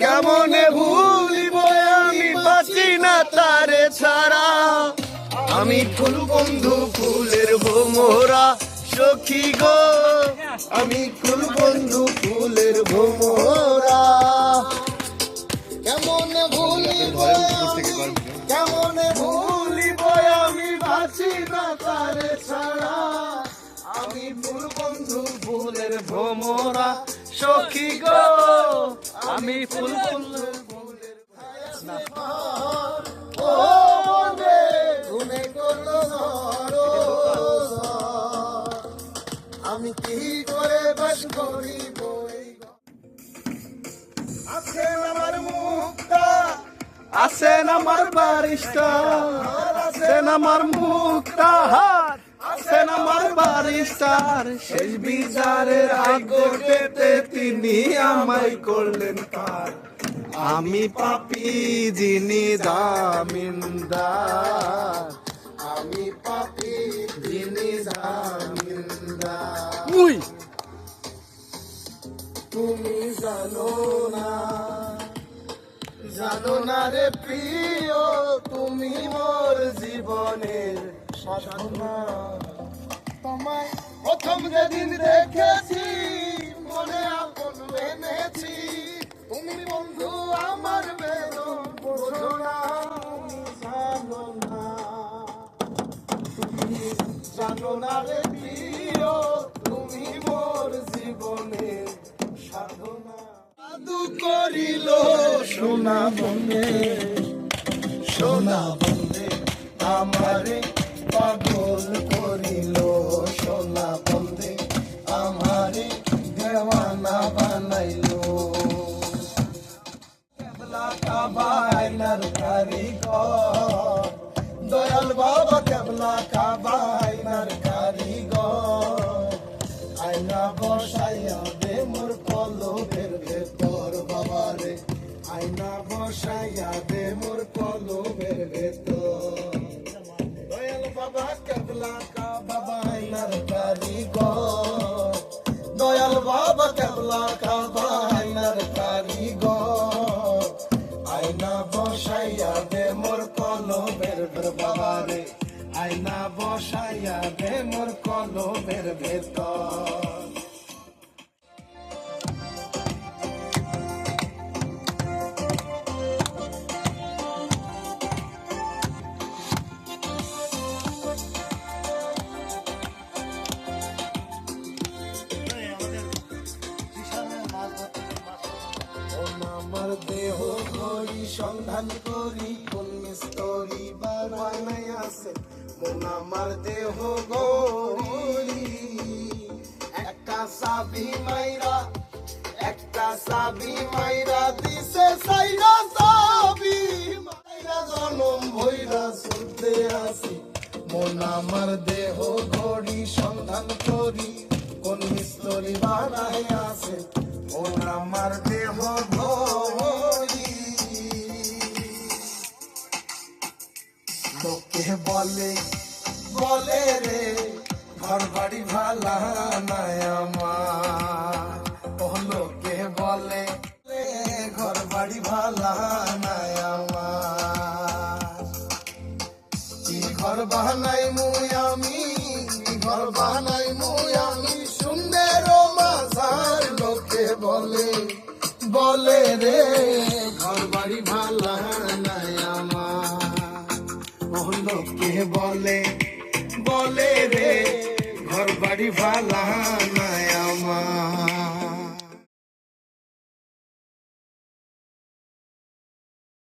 কেমনে ভুলিব আমি? বাঁচি না তারে ছাড়া। আমি ফুল বন্ধু, ফুলের ভোমরা সখী গো। আমি ফুল বন্ধু, ফুলের ভোমরা। কেমন ভুলিব কেমন ভুলিব আমি? বাঁচি না তারে ছাড়া। আমি ফুল বন্ধু, ফুলের ভোমরা সখী গো আমি ফুল ফুলের ও মনে ঘুমে করল ঝড়। আমি কি করে বাস করিব আছেন আমার মুক্তা আছেন আমার আছেন আমার মুক্তা আছেন আমার বারিস্তার শেষ বিচারের হাইকোর্টেতে তিনি আমায় করলেন পার। আমি পাপি যিনি জামিনদার। আমি পাপি যিনি জামিনদার। তুমি জানো না জানো না রে প্রিয় তুমি মোর জীবনের সাধনা। তোমায় প্রথম যেদিন দেখেছি, মনে আপন মেনেছি তুমি বন্ধু আমার বেদন বোঝো না, তুমি তুমি মোর জীবনের সাধনা। জাদু করিল সোনা বনে সোনা বনে আমারে পাগল করিল সোনা বন্দে। আমারে দেওয়ানা বানাইলো। কাবাইনার দয়াল বাবা কেবলা আয়না বসাইয়া দে মোর কলবের কলবের ভেতর কেবলা কা বাবা আয়নার কারিগর। দয়াল বাবা কেবলা কা আয়নার কারিগর। আয়না বসাইয়া দে মোর কলমের বাবারে আয়না বসাইয়া দে মোর কলবের ভেতর। সন্ধান করি, কোন মিস্তরি বানাই আছে? মন আমার দেহ ঘড়ি একটা সাবি মাইরা, একটা সাবি মাইরা দিছে সাইরা সাবি মাইরা জনম ভইরা শুদ্ধে আসি মন আমার দেহ লোকে বলে বলে রে ঘর বাড়ি ভালা নাই আমার। ও লোকে বলে ঘর বাড়ি ভালা নাই আমার। কি ঘর বানাই মুই আমি ঘর বানাই মুই আমি, সুন্দর মাঝার লোকে বলে বলে রে। ও লোকে বলে বলে রে ঘর বাড়ি ভালা নাই আমার